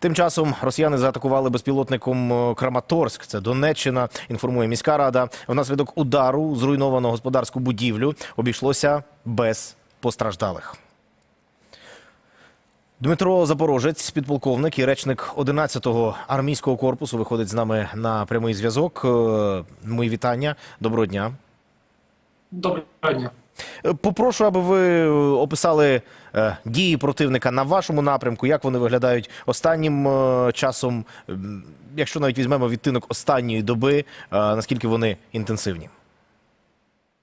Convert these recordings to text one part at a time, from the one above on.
Тим часом росіяни заатакували безпілотником е, Краматорськ. Це Донеччина. Інформує міська рада. Внаслідок удару зруйновано господарську будівлю. Обійшлося без постраждалих. Дмитро Запорожець, підполковник і речник 11-го армійського корпусу, виходить з нами на прямий зв'язок. Е, Мої вітання. Доброго дня. Доброго дня. Е, Попрошу, аби ви описали е, дії противника на вашому напрямку, як вони виглядають останнім е, часом, якщо навіть візьмемо відтинок останньої доби, е, наскільки вони інтенсивні.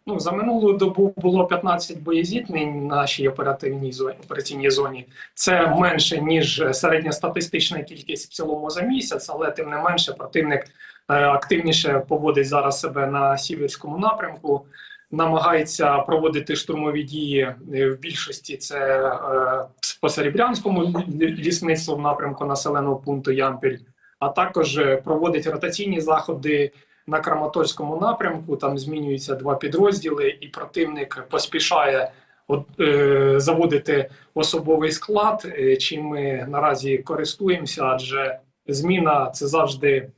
Ну за минулу добу було 15 боєзіткнень в нашій оперативній зоні операційній зоні. Це менше ніж середньостатистична кількість в цілому за місяць, але тим не менше противник е, активніше поводить зараз себе на сіверському напрямку. Намагається проводити штурмові дії е, в більшості. Це е, по Серебрянському лісництву в напрямку населеного пункту Ямпіль, а також е, проводить ротаційні заходи на Краматорському напрямку. Там змінюються два підрозділи, і противник поспішає от, е, заводити особовий склад, е, чим ми наразі користуємося, адже зміна це завжди.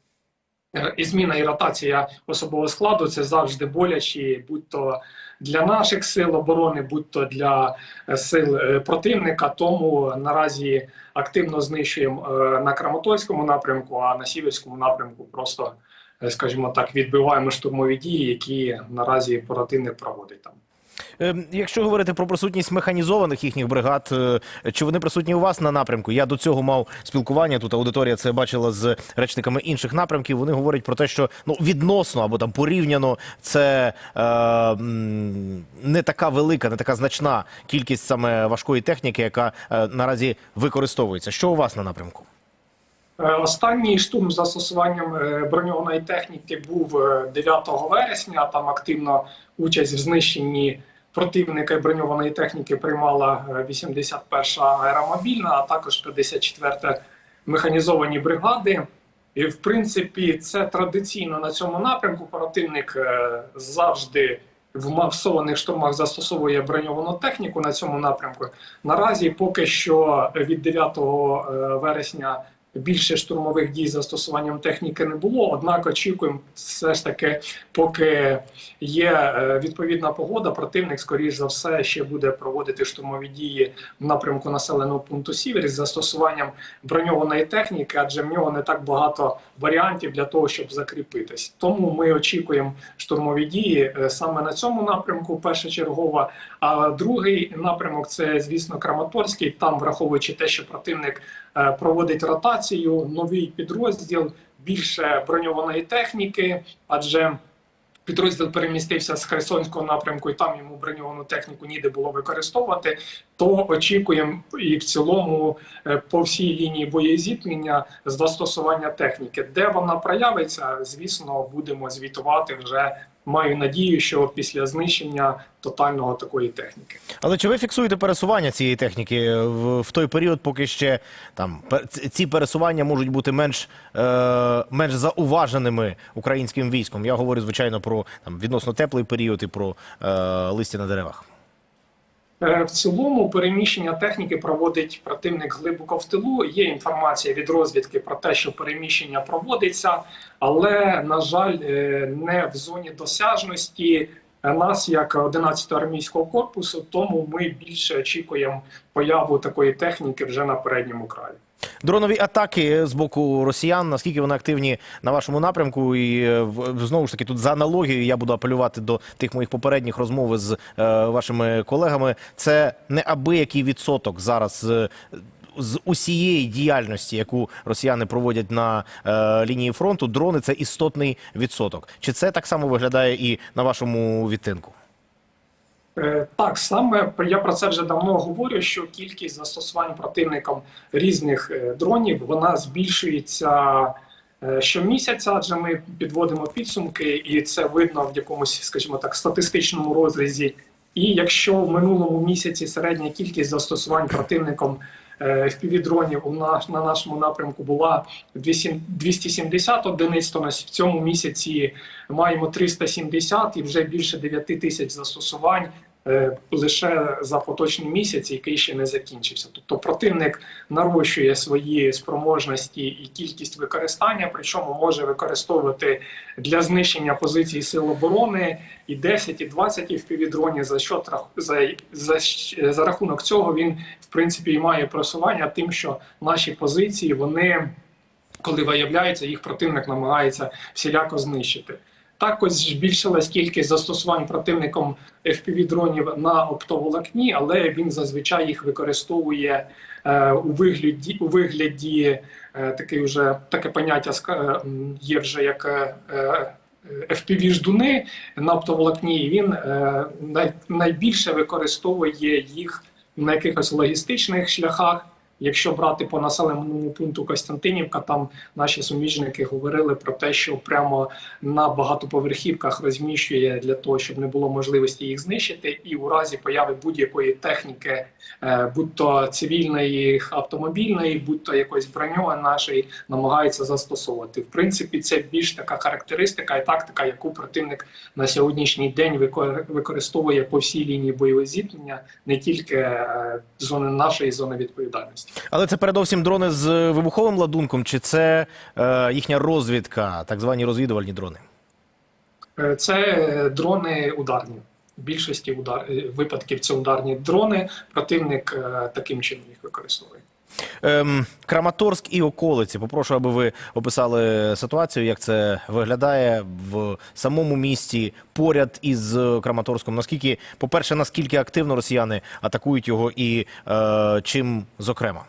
І зміна і ротація особового складу це завжди болячі, будь то для наших сил оборони, будь то для е, сил е, противника. Тому наразі активно знищуємо е, на Краматорському напрямку, а на Сіверському напрямку просто скажімо так, відбиваємо штурмові дії, які наразі противник проводить там. Е, Якщо говорити про присутність механізованих їхніх бригад, е, чи вони присутні у вас на напрямку? Я до цього мав спілкування. Тут аудиторія це бачила з речниками інших напрямків. Вони говорять про те, що ну відносно або там порівняно це е, не така велика, не така значна кількість саме важкої техніки, яка е, наразі використовується. Що у вас на напрямку? Е, Останній штурм з застосуванням е, броньованої техніки був е, 9 вересня. Там активно участь в знищенні противника і броньованої техніки приймала е, 81-ша аеромобільна, а також 54-та механізовані бригади. І в принципі, це традиційно на цьому напрямку. Противник е, завжди в масованих штурмах застосовує броньовану техніку на цьому напрямку. Наразі поки що від 9 е, вересня більше штурмових дій з застосуванням техніки не було. Однак очікуємо, все ж таки, поки є е, відповідна погода, противник, скоріш за все, ще буде проводити штурмові дії в напрямку населеного пункту Сівер з застосуванням броньованої техніки, адже в нього не так багато варіантів для того, щоб закріпитись. Тому ми очікуємо штурмові дії е, саме на цьому напрямку, першочергово. А другий напрямок це, звісно, Краматорський. Там, враховуючи те, що противник проводить ротацію, новий підрозділ, більше броньованої техніки, адже підрозділ перемістився з Херсонського напрямку, і там йому броньовану техніку ніде було використовувати. То очікуємо і в цілому е, по всій лінії боєзіткнення застосування техніки. Де вона проявиться, звісно, будемо звітувати вже. Маю надію, що після знищення тотального такої техніки. Але чи ви фіксуєте пересування цієї техніки в, в той період, поки ще там ці пересування можуть бути менш, е, менш зауваженими українським військом? Я говорю звичайно про там відносно теплий період і про е, листя на деревах. Е, В цілому переміщення техніки проводить противник глибоко в тилу. Є інформація від розвідки про те, що переміщення проводиться, але на жаль, е, не в зоні досяжності нас, як 11-го армійського корпусу. Тому ми більше очікуємо появу такої техніки вже на передньому краї. Дронові атаки з боку росіян, наскільки вони активні на вашому напрямку? І е, знову ж таки, тут за аналогією я буду апелювати до тих моїх попередніх розмов з е, вашими колегами. Це неабиякий відсоток зараз. е, з усієї діяльності, яку росіяни проводять на е, лінії фронту, дрони це істотний відсоток. Чи це так само виглядає і на вашому відтинку? Е, Так, саме я про це вже давно говорю. Що кількість застосувань противником різних е, дронів вона збільшується е, щомісяця, адже ми підводимо підсумки, і це видно в якомусь, скажімо так, статистичному розрізі. І якщо в минулому місяці середня кількість застосувань противником FPV-дронів у наш на нашому напрямку була 200 270 одиниць, то на в цьому місяці маємо 370 і вже більше 9 тисяч застосувань. Е, лише за поточний місяць, який ще не закінчився. Тобто противник нарощує свої спроможності і кількість використання, причому може використовувати для знищення позицій сил оборони і 10, і 20 FPV-дронів. За що за, за, за рахунок цього він в принципі і має просування тим, що наші позиції вони. Коли виявляється, їх противник намагається всіляко знищити. Також збільшилась кількість застосувань противником FPV-дронів на оптоволокні, але він зазвичай їх використовує е, у вигляді у вигляді е, такий вже таке поняття е, є вже як е, е, FPV-ждуни на оптоволокні. І він е, най, найбільше використовує їх на якихось логістичних шляхах. Якщо брати по населеному пункту Костянтинівка, там наші суміжники говорили про те, що прямо на багатоповерхівках розміщує для того, щоб не було можливості їх знищити, і у разі появи будь-якої техніки, е, будь то цивільної автомобільної, будь то якоїсь броньованої нашої, намагається застосовувати. В принципі, це більш така характеристика і тактика, яку противник на сьогоднішній день використовує по всій лінії бойового зіткнення, не тільки е, зони нашої зони відповідальності. Але це передовсім дрони з вибуховим ладунком, чи це е, їхня розвідка, так звані розвідувальні дрони? Е, Це е, дрони ударні. В більшості удар... е, випадків це ударні дрони. Противник таким чином їх використовує. Ем, Краматорськ і околиці. Попрошу, аби ви описали ситуацію, як це виглядає в самому місті поряд із Краматорськом. Наскільки, по-перше, наскільки активно росіяни атакують його і е, чим зокрема?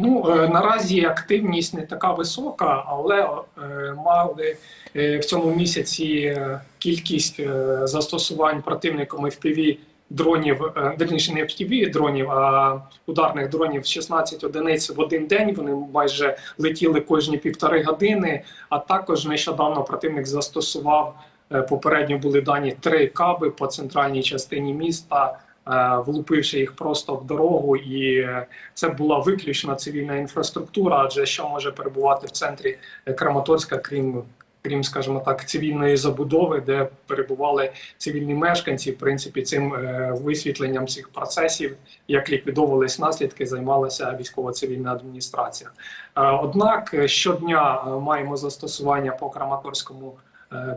Ну е, наразі активність не така висока, але е, мали е, в цьому місяці кількість застосувань противником FPV дронів, е, верніше не FPV дронів, а ударних дронів 16 одиниць в один день. Вони майже летіли кожні півтори години. А також нещодавно противник застосував е, попередньо були дані три каби по центральній частині міста. е, Влупивши їх просто в дорогу, і це була виключно цивільна інфраструктура, адже що може перебувати в центрі Краматорська, крім, крім, скажімо так, цивільної забудови, де перебували цивільні мешканці. В принципі, цим е, висвітленням цих процесів, як ліквідовувались наслідки, займалася військово-цивільна адміністрація. Е, Однак е, щодня маємо застосування по Краматорському.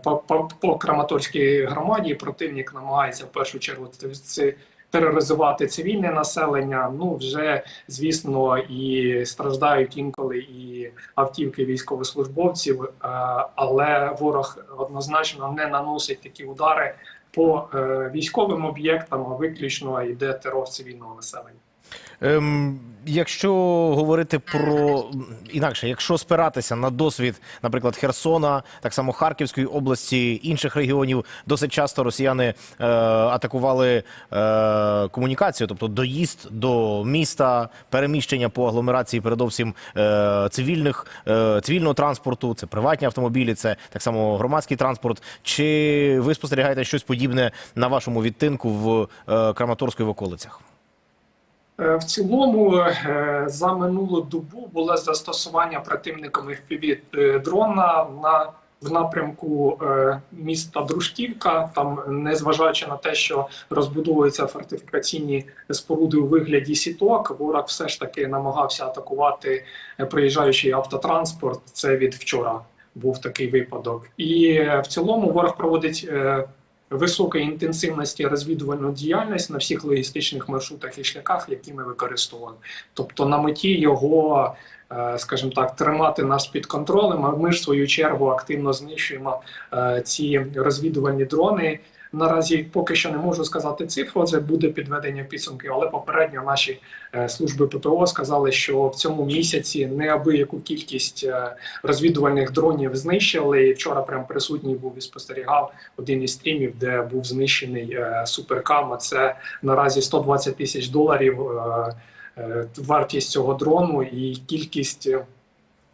По, по, по Краматорській громаді противник намагається в першу чергу тероризувати цивільне населення. Ну вже звісно, і страждають інколи і автівки військовослужбовців, е, але ворог однозначно не наносить такі удари по е, військовим об'єктам, а виключно йде терор цивільного населення. Ем, якщо говорити про інакше, якщо спиратися на досвід, наприклад, Херсона, так само Харківської області, інших регіонів, досить часто росіяни е, атакували е, комунікацію, тобто доїзд до міста, переміщення по агломерації, передовсім е, цивільних е, цивільного транспорту, це приватні автомобілі, це так само громадський транспорт. Чи ви спостерігаєте щось подібне на вашому відтинку в е, Краматорську в околицях? Е, В цілому е, за минулу добу було застосування противником FPV е, дрона на в напрямку міста Дружківка. Там, незважаючи на те, що розбудовуються фортифікаційні споруди у вигляді сіток, ворог все ж таки намагався атакувати проїжджаючий автотранспорт. Це від вчора був такий випадок. І в цілому ворог проводить. Високої інтенсивності розвідувальну діяльність на всіх логістичних маршрутах і шляхах, які ми використовуємо. Тобто на меті його, скажімо так, тримати нас під контролем. А ми ж в свою чергу активно знищуємо е, ці розвідувальні дрони. Наразі поки що не можу сказати цифру, це буде підведення підсумки, але попередньо наші е, служби ППО сказали, що в цьому місяці неабияку кількість е, розвідувальних дронів знищили. І вчора прям присутній був і спостерігав один із стрімів, де був знищений е, суперкам. Це наразі 120 тисяч доларів е, е, вартість цього дрону і кількість. е,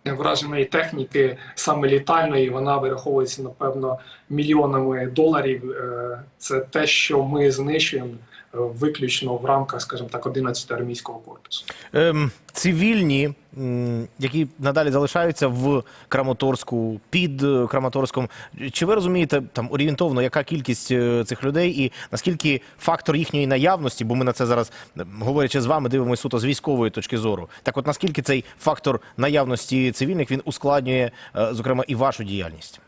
Враженої техніки саме літальної, вона вираховується напевно мільйонами доларів. Е, Це те, що ми знищуємо виключно в рамках, скажімо так, 11 армійського корпусу. Ем, цивільні, які надалі залишаються в Краматорську, під е, Краматорськом. Чи ви розумієте там орієнтовно, яка кількість е, цих людей і наскільки фактор їхньої наявності, бо ми на це зараз, е, говорячи з вами, дивимося суто з військової точки зору. Так, от наскільки цей фактор наявності цивільних він ускладнює, зокрема, і вашу діяльність?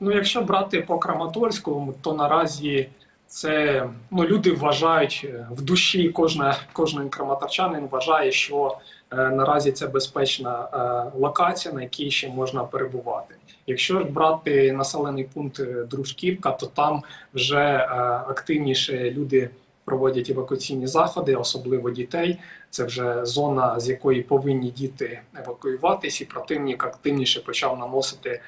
Ну, якщо брати по Краматорську, то наразі це ну, люди вважають е, в душі кожна, кожен краматорчанин вважає, що е, наразі це безпечна е, локація, на якій ще можна перебувати. Якщо брати населений пункт е, Дружківка, то там вже е, активніше люди проводять евакуаційні заходи, особливо дітей. Це вже зона, з якої повинні діти евакуюватись, і противник активніше почав наносити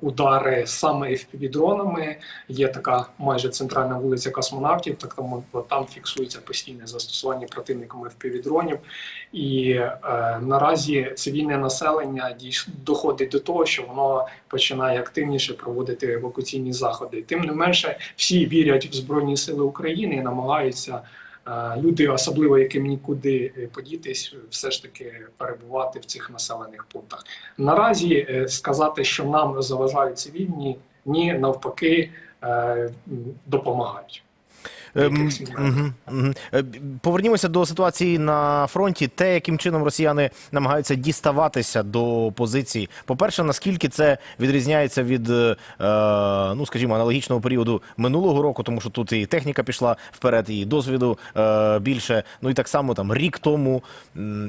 удари саме FPV-дронами. Є така майже центральна вулиця космонавтів, так там, там фіксується постійне застосування противником FPV-дронів. І е, наразі цивільне населення доходить до того, що воно починає активніше проводити евакуаційні заходи. Тим не менше, всі вірять в Збройні Сили України і намагаються. Люди, особливо яким нікуди е, подітись, все ж таки перебувати в цих населених пунктах. Наразі е, сказати, що нам заважають цивільні, ні, навпаки, е, допомагають. Повернімося до ситуації на фронті. Те, яким чином росіяни намагаються діставатися до позицій. По-перше, наскільки це відрізняється від, е, ну скажімо, аналогічного періоду минулого року, тому що тут і техніка пішла вперед, і досвіду е, більше. Ну і так само там рік тому.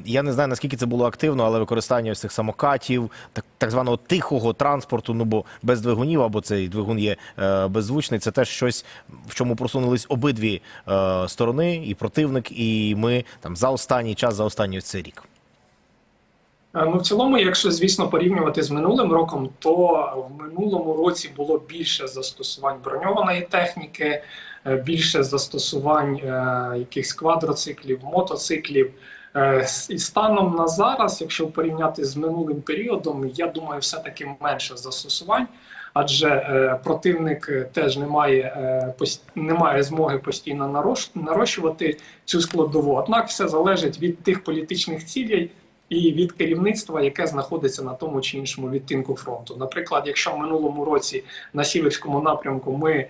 Я не знаю наскільки це було активно, але використання ось цих самокатів, так, так званого тихого транспорту, ну бо без двигунів або цей двигун є е, беззвучний. Це теж щось, в чому просунулись обидві е, сторони, і противник, і ми там за останній час, за останній цей рік. Е, Ну, в цілому, якщо звісно порівнювати з минулим роком, то в минулому році було більше застосувань броньованої техніки, е, більше застосувань е, якихось квадроциклів, мотоциклів. Е, І станом на зараз, якщо порівняти з минулим періодом, я думаю, все-таки менше застосувань, адже е, противник е, теж не має, е, не має змоги постійно нарощувати цю складову. Однак все залежить від тих політичних цілей, і від керівництва, яке знаходиться на тому чи іншому відтинку фронту. Наприклад, якщо в минулому році на Сіверському напрямку ми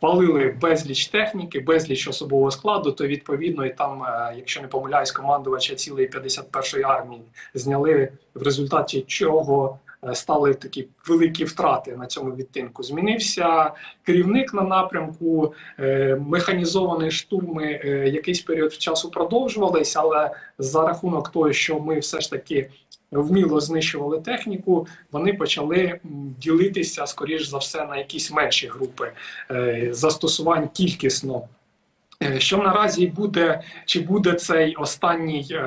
палили безліч техніки, безліч особового складу, то відповідно і там, якщо не помиляюсь, командувача цілої 51-ї армії зняли в результаті чого. Е, Стали такі великі втрати на цьому відтинку. Змінився керівник на напрямку, е, механізовані штурми е, якийсь період часу продовжувались, але за рахунок того, що ми все ж таки вміло знищували техніку, вони почали ділитися, скоріш за все, на якісь менші групи застосувань кількісно. Що наразі буде, чи буде цей останній,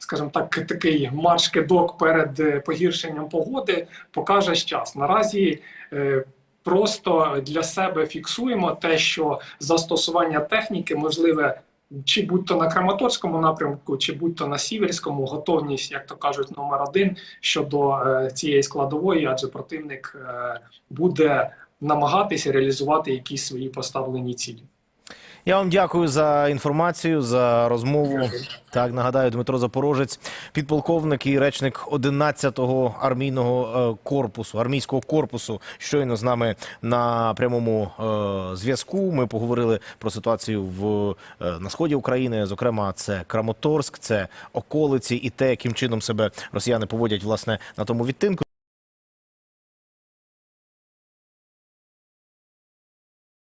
скажімо так, такий марш-кидок перед е, погіршенням погоди, покаже час. Наразі е, просто для себе фіксуємо те, що застосування техніки можливе чи будь-то на Краматорському напрямку, чи будь-то на Сіверському, готовність, як то кажуть, номер один щодо е, цієї складової, адже противник е, буде намагатися реалізувати якісь свої поставлені цілі. Я вам дякую за інформацію, за розмову. Так, нагадаю, Дмитро Запорожець, підполковник і речник 11-го армійного е, корпусу, армійського корпусу, щойно з нами на прямому е, зв'язку. Ми поговорили про ситуацію в е, на сході України. Зокрема, це Краматорськ, це околиці і те, яким чином себе росіяни поводять власне на тому відтинку.